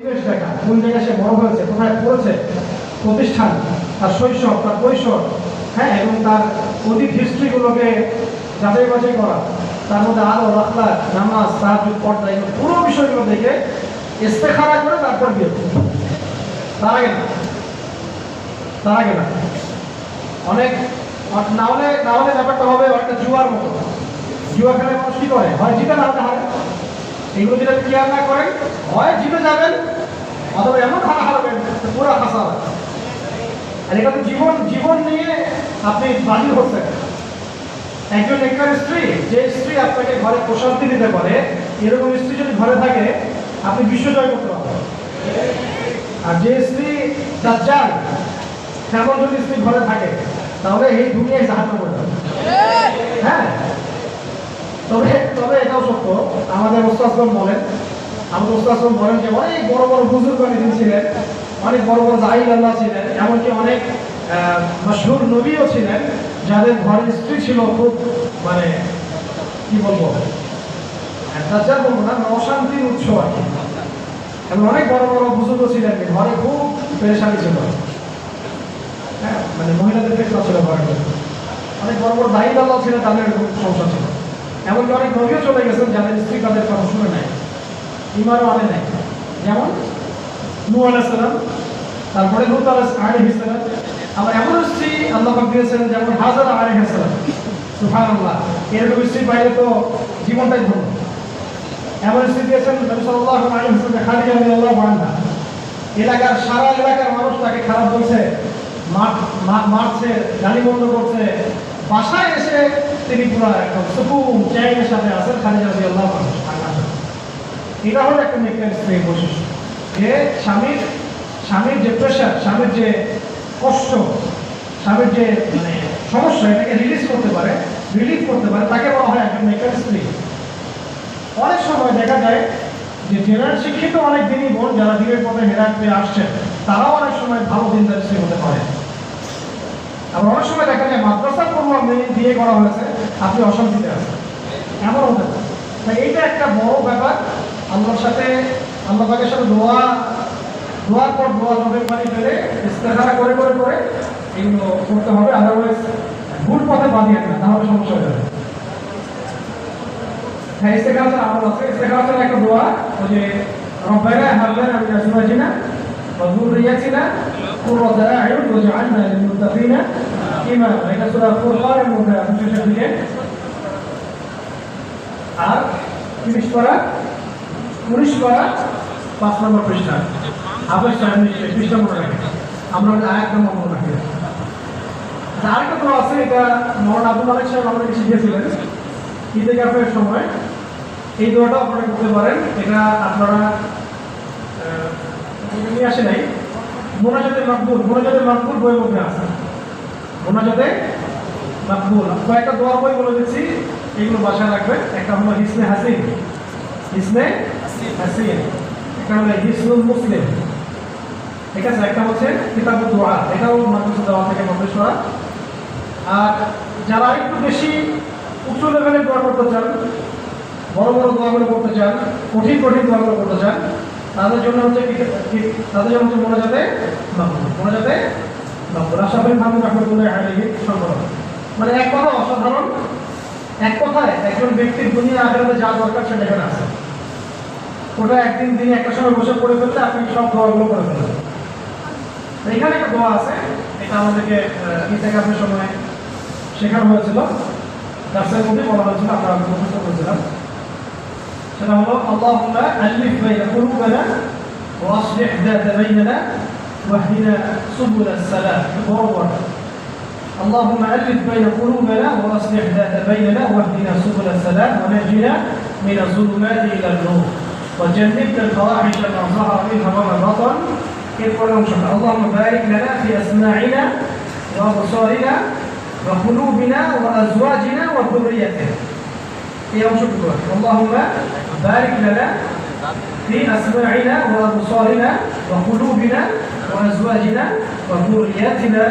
পরিবেশ সে বড় হয়েছে কোথায় পড়েছে প্রতিষ্ঠান তার শৈশব তার কৈশোর হ্যাঁ এবং তার অতীত হিস্ট্রিগুলোকে যাচাই বাছাই করা তার মধ্যে আরও রাখলা নামাজ সাহায্য পর্দা এগুলো পুরো বিষয়গুলো দেখে ইস্তেখারা করে তারপর বিয়ে তার আগে না তার আগে না অনেক না হলে না হলে ব্যাপারটা হবে একটা জুয়ার মতো জুয়া খেলে মানুষ কি করে হয় জিতে না হারে এগুলো ক্লিয়ার না করেন হয় জিতে যাবেন অথবা এমন হারা হারাবেন পুরো হাসা আর এটা তো জীবন জীবন নিয়ে আপনি বাজির হচ্ছেন একজন একজন স্ত্রী, যে স্ত্রী আপনাকে ঘরে প্রশান্তি দিতে পারে, এরকম স্ত্রী যদি ঘরে থাকে, আপনি বিশ্ব জয় করতে পারবেন। আর যে স্ত্রী দাজ্জাল তেমন যদি স্ত্রী ঘরে থাকে, তাহলে এই দুনিয়ায় সাহায্য করে যাবে। হ্যাঁ? ওস্তাদগণ বলেন। আমাদের ওস্তাদগণ বলেন যে, অনেক বড় বড় বুজুর্গ নিদিন ছিলেন, অনেক বড় বড় জাহিদ আল্লাহ ছিলেন, এমনকি অনেক মশহুর নবীও ছিলেন, যাদের ঘরের স্ত্রী ছিল খুব মানে কি বলব? দাজ্জাল বলব না অশান্তির উৎস আর কি। এবং অনেক বড় বড় বুজুর্গ ছিলেন, ঘরে খুব পেরেশানি ছিল। হ্যাঁ মানে মহিলাদের ক্ষেত্রে ছিল ঘরে অনেক বড় বড় দায়ী আল্লাহ ছিলেন, তাদের এরকম সমস্যা ছিল। এমনকি অনেক নবীও চলে গেছেন যাদের স্ত্রী তাদের কথা শুনে নাই ইমানও আনে নাই। যেমন নু আলাইসালাম তারপরে লুত আলাইসালাম আবার এমন স্ত্রী আল্লাহ দিয়েছেন যেমন হাজার আলাইসালাম সুফান আল্লাহ এরকম স্ত্রী পাইলে তো জীবনটাই ধন্য। এমন স্ত্রী দিয়েছেন সাল্লাল্লাহু আলাইহি ওয়াসাল্লাম খাদিজা রাদিয়াল্লাহু আনহা। এলাকার সারা এলাকার মানুষ তাকে খারাপ বলছে মারছে, গালি বন্ধ করছে বাসায় এসে তিনি পুরো একদম সুকুন চ্যাংয়ের সাথে আছেন খাদিজা রাদিয়াল্লাহু আনহা এটা হলো একটা মেয়ের স্ত্রী বৈশিষ্ট্য। যে স্বামীর স্বামীর যে প্রেশার স্বামীর যে কষ্ট, স্বামীর যে মানে সমস্যা, এটাকে রিলিজ করতে পারে রিলিফ করতে পারে, তাকে বলা হয় একজন মেয়ের স্ত্রী। অনেক সময় দেখা যায় যে জেনারেল শিক্ষিত অনেক দিনই বোন যারা দিনের পথে হেরাত আসছেন তারাও অনেক সময় ভালো দিনদার স্ত্রী হতে পারে। আবার অনেক সময় দেখা যায় মাদ্রাসার কোনো বিয়ে করা হয়েছে, আপনি অশান্তিতে আছেন। এমন হতে পারে। তাই এইটা একটা বড় ব্যাপার। আল্লাহর সাথে, আল্লাহ পাকের সাথে দোয়া, দোয়ার পর দোয়া চোখের পানি ফেলে ইস্তেখারা করে করে করে এগুলো করতে হবে। আদারওয়াইজ ভুল পথে বাঁধিয়ে না তাহলে সমস্যা হয়ে যাবে। হ্যাঁ ইস্তেখারাতের আমল আছে। ইস্তেখারাতের একটা দোয়া, ওই যে, রব্বানা হাবলানা মিন আজওয়াজিনা কুররাতা আয়ুন ওয়াজআলনা লিল মুত্তাকিনা ইমামা এটা সূরা ফুরকানের মধ্যে আছে শেষের দিকে আর তিরিশ উনিশ পারা পাঁচ নম্বর পৃষ্ঠা। নিশ্চয় পৃষ্ঠা মনে রাখে। আমরা আয়াত নম্বর মনে রাখি। আচ্ছা, আরেকটা তো আছে এটা মরণ আবু মালিক সাহেব আমাদেরকে শিখিয়েছিলেন। ঈদে কাফের সময়। এই দোয়াটাও আপনারা করতে পারেন। এটা আপনারা নিয়ে আসে নাই। মোনাজাতে মাকবুল মোনাজাতে মাকবুল বইয়ের মধ্যে আছে। মোনাজাতে মাকবুল। কয়েকটা দোয়া বই বলে দিচ্ছি, এগুলো বাসায় রাখবে একটা হলো হিসনে হাসিন। হিসনে হাসিন। একটা হলো হিসনুল মুসলিম। ঠিক আছে? একটা হচ্ছে কিতাবুল দোয়া। এটাও মাদ্রাসা দেওয়া থেকে করা। আর যারা একটু বেশি উচ্চ লেভেলে দোয়া করতে চান, বড় বড় দোয়াগুলো করতে চান, কঠিন কঠিন দোয়াগুলো করতে চান তাদের জন্য হচ্ছে তাদের জন্য হচ্ছে মনে যাবে মনে যাবে রাশাফিন মাহমুদ রহমতুল্লাহ আলী সংগ্রহ। মানে এক কথা অসাধারণ, এক কথায় একজন ব্যক্তির দুনিয়া আখেরাতে যা দরকার সেটা এখানে আছে। ওটা একদিন দিনে একটা সময় বসে পড়ে ফেললে আপনি সব দোয়াগুলো করে ফেলবেন। এখানে একটা দোয়া আছে, এটা আমাদেরকে ইন্তেকাফের সময় শেখানো হয়েছিল। দার্সের মধ্যে বলা হয়েছিল, আমরা মুখস্থ করেছিলাম। সেটা হলো আল্লাহুম্মা আলিফ বাইনা কুলুবানা ওয়া আসলিহ যাতা বাইনানা واهدنا سبل السلام بورور اللهم ألف بين قلوبنا وأصلح ذات بيننا واهدنا سبل السلام ونجنا من الظلمات إلى النور وجنبنا الفواحش ما ظهر منها وما بطن كيف ولو شاء اللهم بارك لنا في أسماعنا وأبصارنا وقلوبنا وأزواجنا وذريتنا هي شكرا. اللهم بارك لنا في أسماعنا وأبصارنا وقلوبنا وأزواجنا وذرياتنا.